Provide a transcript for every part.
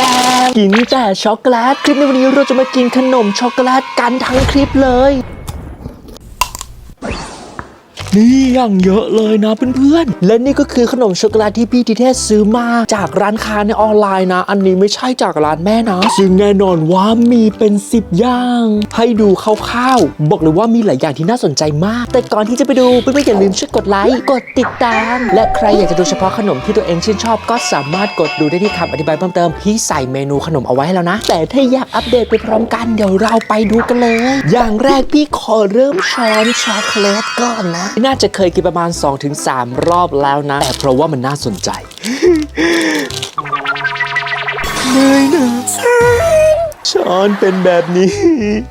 ดงกินแต่ช็อกโกแลต คลิปในวันนี้เราจะมากินขนมช็อกโกแลตกันทั้งคลิปเลย นี่อย่างเยอะเลยนะเพื่อนๆ และนี่ก็คือขนมช็อกโกแลตที่พี่ทีเทศซื้อมาจากร้านค้าในออนไลน์นะ อันนี้ไม่ใช่จากร้านแม่นะ ซึ่งแน่นอนว่ามีเป็น 10 อย่าง ให้ดูคร่าวๆ บอกเลยว่ามีหลายอย่างที่น่าสนใจมาก แต่ก่อนที่จะไปดูเพื่อนๆอย่าลืมช่วยกดไลค์ กดติดตาม และใครอยากจะดูเฉพาะขนมที่ตัวเองชื่นชอบ ก็สามารถกดดูได้ที่คำอธิบายเพิ่มเติมพี่ใส่เมนูขนมเอาไว้แล้วนะ แต่ถ้าอยากอัปเดตไปพร้อมกันเดี๋ยวเราไปดูกันเลย อย่างแรกพี่ขอเริ่มช้อนช็อกโกแลตก่อนนะน่าจะเคยกินประมาณ 2-3 รอบแล้วนะ แต่เพราะว่ามันน่าสนใจเลยนะ ช้อนเป็นแบบนี้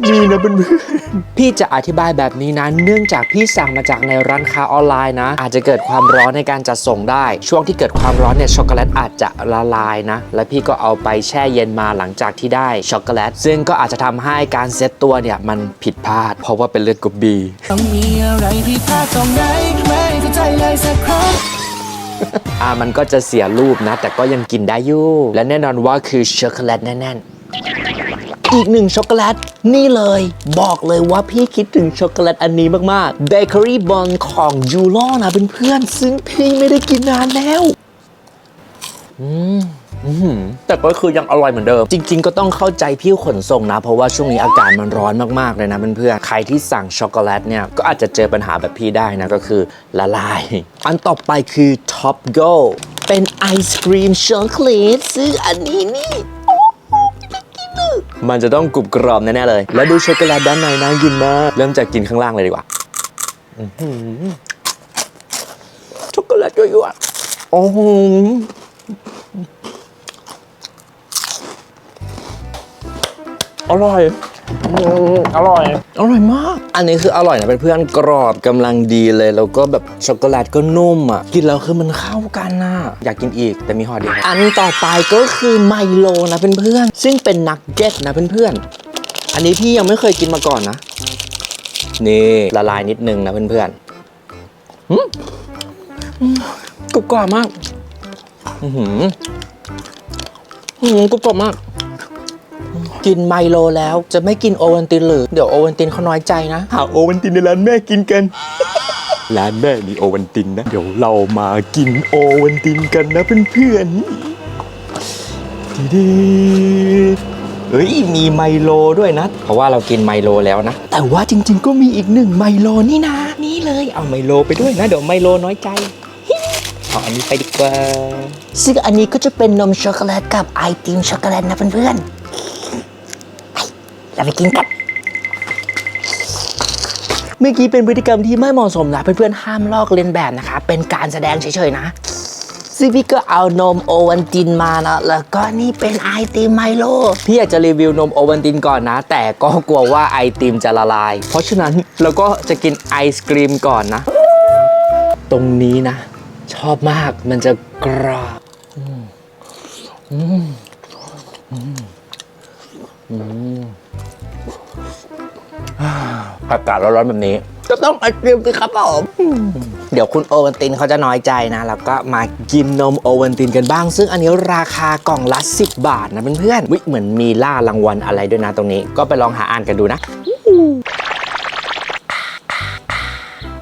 นี่นะเพื่อนๆพี่จะอธิบายแบบนี้นะ เนื่องจากพี่สั่งมาจากในร้านค้าออนไลน์นะ อาจจะเกิดความร้อนในการจัดส่งได้ ช่วงที่เกิดความร้อนเนี่ยช็อกโกแลตอาจจะละลายนะ และพี่ก็เอาไปแช่เย็นมาหลังจากที่ได้ช็อกโกแลต ซึ่งก็อาจจะทำให้การเซตตัวเนี่ยมันผิดพลาด เพราะว่าเป็นเลือดกบบีต้องมีอะไรผิดพลาดตรงไหนไม่เข้าใจเลยสักครั้งอ่ามันก็จะเสียรูปนะ แต่ก็ยังกินได้อยู่ และแน่นอนว่าคือช็อกโกแลตแน่นๆ อีกหนึ่งช็อกโกแลต นี่เลย บอกเลยว่าพี่คิดถึงช็อกโกแลตอันนี้มากๆ Bakery Bun ของยูโรนะเพื่อนๆซึ่งพี่ไม่ได้กินนานแล้วอืมอื้อหือแต่ก็คือยังอร่อยเหมือนเดิม จริง ๆ ก็ต้องเข้าใจพี่ขนส่งนะ เพราะว่าช่วงนี้อากาศมันร้อนมากๆเลยนะเพื่อนๆใครที่สั่งช็อกโกแลตเนี่ย ก็อาจจะเจอปัญหาแบบพี่ได้นะ ก็คือละลาย อันต่อไปคือ Top Go เป็นไอศครีมช็อกโกแลตซึ่งอันนี้นี่ มันจะต้องกรุบกรอบแน่ๆเลย แล้วดูช็อกโกแลตด้านในน่ากินมากเริ่มจากกินข้างล่างเลยดีกว่าช็อกโกแลตยั่วๆโอ้โหอร่อย อืมอร่อย อร่อยมาก อันนี้คืออร่อยนะเป็นเพื่อนๆกรอบกำลังดีเลยแล้วก็แบบช็อกโกแลตก็นุ่มอะกินแล้วคือมันเข้ากันน่ะอยากกินอีกแต่มีห่อเดียวอันต่อไปก็คือไมโลนะเพื่อนๆซึ่งเป็นนักเก็ตนะเพื่อนๆอันนี้พี่ยังไม่เคยกินมาก่อนนะนี่ละลายนิดนึงนะเพื่อนๆอืมอืมกรุบกรอบมากอือหืออืมกรุบกรอบมาก กินไมโลแล้วจะไม่กินโอวัลตินหรือ เดี๋ยวโอวัลตินเขาน้อยใจนะ หาโอวัลตินในร้านแม่กินกัน ร้านแม่มีโอวัลตินนะ เดี๋ยวเรามากินโอวัลตินกันนะเพื่อนๆดีดีเฮ้ยมีไมโลด้วยนะ เพราะว่าเรากินไมโลแล้วนะ แต่ว่าจริง ๆ ก็มีอีกหนึ่งไมโลนี่นะ นี่เลยเอาไมโลไปด้วยนะ เดี๋ยวไมโลน้อยใจเอาอันนี้ไปดีกว่า ซึ่งอันนี้ก็จะเป็นนมช็อกโกแลตกับไอติมช็อกโกแลตนะเพื่อนๆ เราไปกินกัน เมื่อกี้เป็นพฤติกรรมที่ไม่เหมาะสมนะ เพื่อนๆห้ามลอกเลียนแบบนะคะ เป็นการแสดงเฉยๆนะซึ่งพี่ก็เอานมโอวันตินมานะ แล้วก็นี่เป็นไอติมไมโล พี่อยากจะรีวิวนมโอวันตินก่อนนะ แต่ก็กลัวว่าไอติมจะละลาย เพราะฉะนั้นเราก็จะกินไอศกรีมก่อนนะ ตรงนี้นะ ชอบมาก มันจะกรอบอืมอืมอืมอืม อากาศร้อนๆแบบนี้ ก็ต้องไอติมสิครับผมเดี๋ยวคุณโอวันตินเขาจะน้อยใจนะ แล้วก็มากินนมโอวันตินกันบ้าง ซึ่งอันนี้ราคากล่องละ 10 บาทนะเพื่อนๆวิเหมือนมีล่ารางวัลอะไรด้วยนะตรงนี้ ก็ไปลองหาอ่านกันดูนะ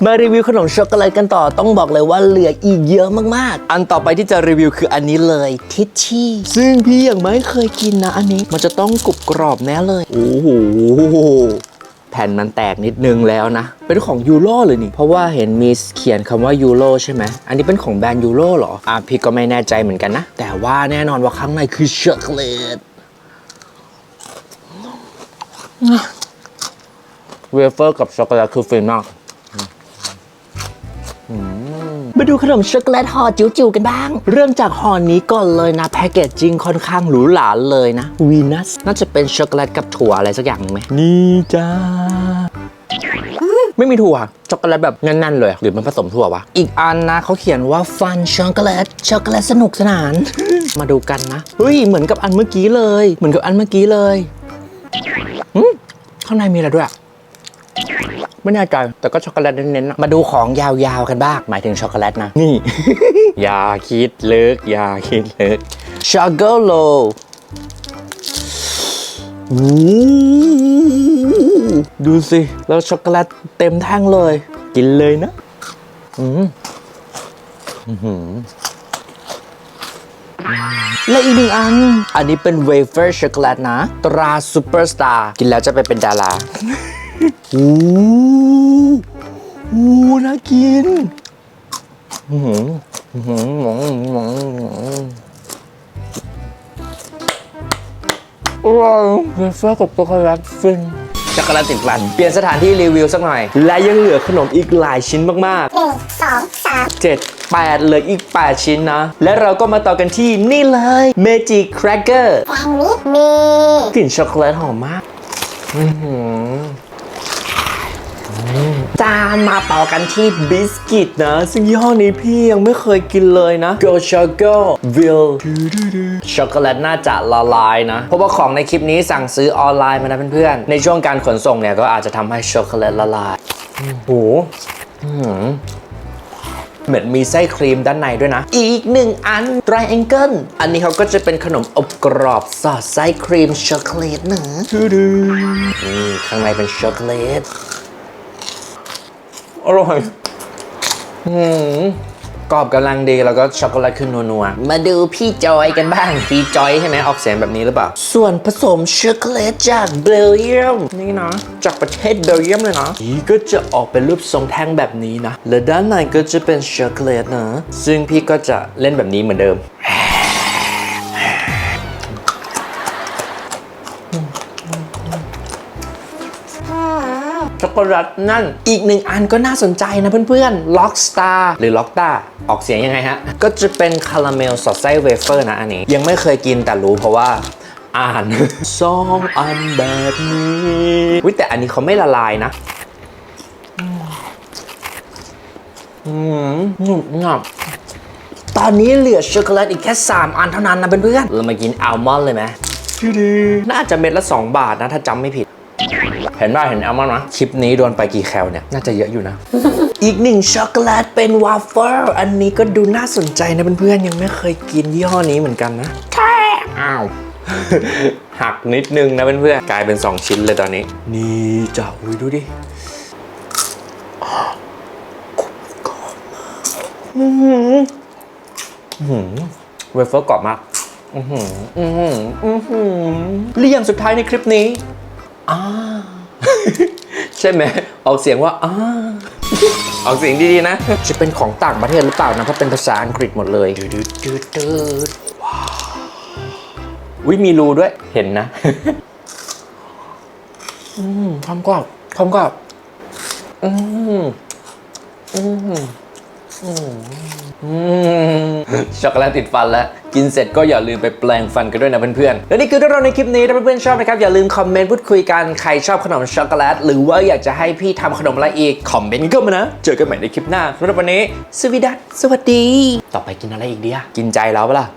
มารีวิวขนมช็อกโกแลตกันต่อต้องบอกเลยว่าเหลืออีกเยอะมากๆ อันต่อไปที่จะรีวิวคืออันนี้เลยทิชชี่ซึ่งพี่ยังไม่เคยกินนะอันนี้มันจะต้องกรุบกรอบแน่เลย โอ้โหแผ่นมันแตกนิดนึงแล้วนะ เป็นของยูโรเลยนี่ เพราะว่าเห็นมีเขียนคำว่ายูโรใช่ไหม อันนี้เป็นของแบรนด์ยูโรเหรอ อะพี่ก็ไม่แน่ใจเหมือนกันนะ แต่ว่าแน่นอนว่าข้างในคือช็อกโกแลตเวเฟอร์กับช็อกโกแลตคือฟินมาก มาดูขนมช็อกโกแลตห่อจิ๋วๆกันบ้าง เริ่มจากห่อนี้ก่อนเลยนะแพคเกจจิ้งค่อนข้างหรูหราเลยนะวีนัสน่าจะเป็นช็อกโกแลตกับถั่วอะไรสักอย่างหนึงไหมนี่จ้าไม่มีถั่วช็อกโกแลตแบบแน่นๆเลย หรือมันผสมถั่ววะ อีกอันนะเขาเขียนว่าฟันช็อกโกแลตช็อกโกแลตสนุกสนาน มาดูกันนะ เฮ้ย เหมือนกับอันเมื่อกี้เลย เหมือนกับอันเมื่อกี้เลยอืมข้างในมีอะไรด้วยอะ ไม่แน่ใจแต่ก็ช็อกโกแลตเน้นๆอะมาดูของยาวๆกันบ้างหมายถึงช็อกโกแลตนะนี่ อย่าคิดลึกอย่าคิดลึกช็อกโกโลโอ้ดูสิแล้วช็อกโกแลตเต็มแท่งเลย กินเลยนะอืมอื้อหือและอีกหนึ่งอัน อันนี้เป็นเวเฟอร์ช็อกโกแลตนะ ตราซูเปอร์สตาร์ กินแล้วจะไปเป็นดารา โอ้โหน่ากินอื้อหืออื้อหืออื้อหืออื้อหืออร่อยเวเฟอร์กับช็อกโกแลตฟินช็อกโกแลตติดฟัน เปลี่ยนสถานที่รีวิวสักหน่อย และยังเหลือขนมอีกหลายชิ้นมากหนึ่งสองสามๆ 7 8เหลืออีก 8 ชิ้นนะ และเราก็มาต่อกันที่นี่เลย Magic Cracker แกงนี้มีกลิ่นช็อกโกแลตหอมมาก อื้อหือ จามาต่อกันที่บิสกิตนะ ซึ่งยี่ห้อนี้พี่ยังไม่เคยกินเลยนะ Go Choco Will ช็อกโกแลตน่าจะละลายนะ เพราะว่าของในคลิปนี้สั่งซื้อออนไลน์มานะเพื่อนๆ ในช่วงการขนส่งเนี่ยก็อาจจะทำให้ช็อกโกแลตละลายโอ้โหเหมือนมีไส้ครีมด้านในด้วยนะ อีกหนึ่งอัน Triangle อันนี้เขาก็จะเป็นขนมอบกรอบสอดไส้ครีมช็อกโกแลตนะนี่ข้างในเป็นช็อกโกแลต อร่อย อืมกรอบกำลังดีแล้วก็ช็อกโกแลตขึ้นนัวๆ มาดูพี่จอยกันบ้าง พี่จอยใช่ไหมออกเสียงแบบนี้หรือเปล่า ส่วนผสมช็อกโกแลตจากเบลเยียมนี่นะ จากประเทศเบลเยียมเลยนะนี่ก็จะออกเป็นรูปทรงแท่งแบบนี้นะ และด้านในก็จะเป็นช็อกโกแลตนะ ซึ่งพี่ก็จะเล่นแบบนี้เหมือนเดิม ช็อกโกแลตนั่น อีกหนึ่งอันก็น่าสนใจนะเพื่อนๆ Lockstar หรือ Lockta ออกเสียงยังไงฮะ ก็จะเป็นคาราเมลสอดไส้เวเฟอร์นะอันนี้ ยังไม่เคยกินแต่รู้เพราะว่าอ่านซองอันแบบนี้วิแต่อันนี้เขาไม่ละลายนะอืมหนุบหนับตอนนี้เหลือช็อกโกแลตอีกแค่ 3 อันเท่านั้นนะเพื่อนๆเรามากินอัลมอนด์เลยไหมน่าจะเม็ดละ 2 บาทนะ ถ้าจำไม่ผิด เห็นว่าเห็นอัลมอนด์ไหมคลิปนี้โดนไปกี่แคลเนี่ย น่าจะเยอะอยู่นะ อีกหนึ่งช็อกโกแลตเป็นวาฟเฟิลอันนี้ก็ดูน่าสนใจนะเพื่อนๆ ยังไม่เคยกินยี่ห้อนี้เหมือนกันนะแค่อ้าวหักนิดนึงนะเพื่อนๆ กลายเป็น 2 ชิ้นเลยตอนนี้ นี่จ้าอุ้ยดูดิเวเฟอร์กรอบมากอือหืออือหืออือหือเรียงสุดท้ายในคลิปนี้อ่า ใช่ไหมออกเสียงว่าอ่าออกเสียงดีๆนะ จะเป็นของต่างประเทศหรือเปล่านะ เพราะเป็นภาษาอังกฤษหมดเลยดืดดืดดืดดืดว้าววิมีรูด้วยเห็นนะ อืมความกรอบความกรอบอืมอืมอืม ช็อกโกแลตติดฟันแล้ว กินเสร็จก็อย่าลืมไปแปลงฟันกันด้วยนะเพื่อนๆ และนี่คือเรื่องราวในคลิปนี้ถ้าเพื่อนๆชอบนะครับ อย่าลืมคอมเมนต์พูดคุยกัน ใครชอบขนมช็อกโกแลต หรือว่าอยากจะให้พี่ทำขนมอะไรอีก คอมเมนต์ก็มานะ เจอกันใหม่ในคลิปหน้าสำหรับวันนี้สวัสดีสวัสดี ต่อไปกินอะไรอีกดีอะกินใจแล้วปะล่ะ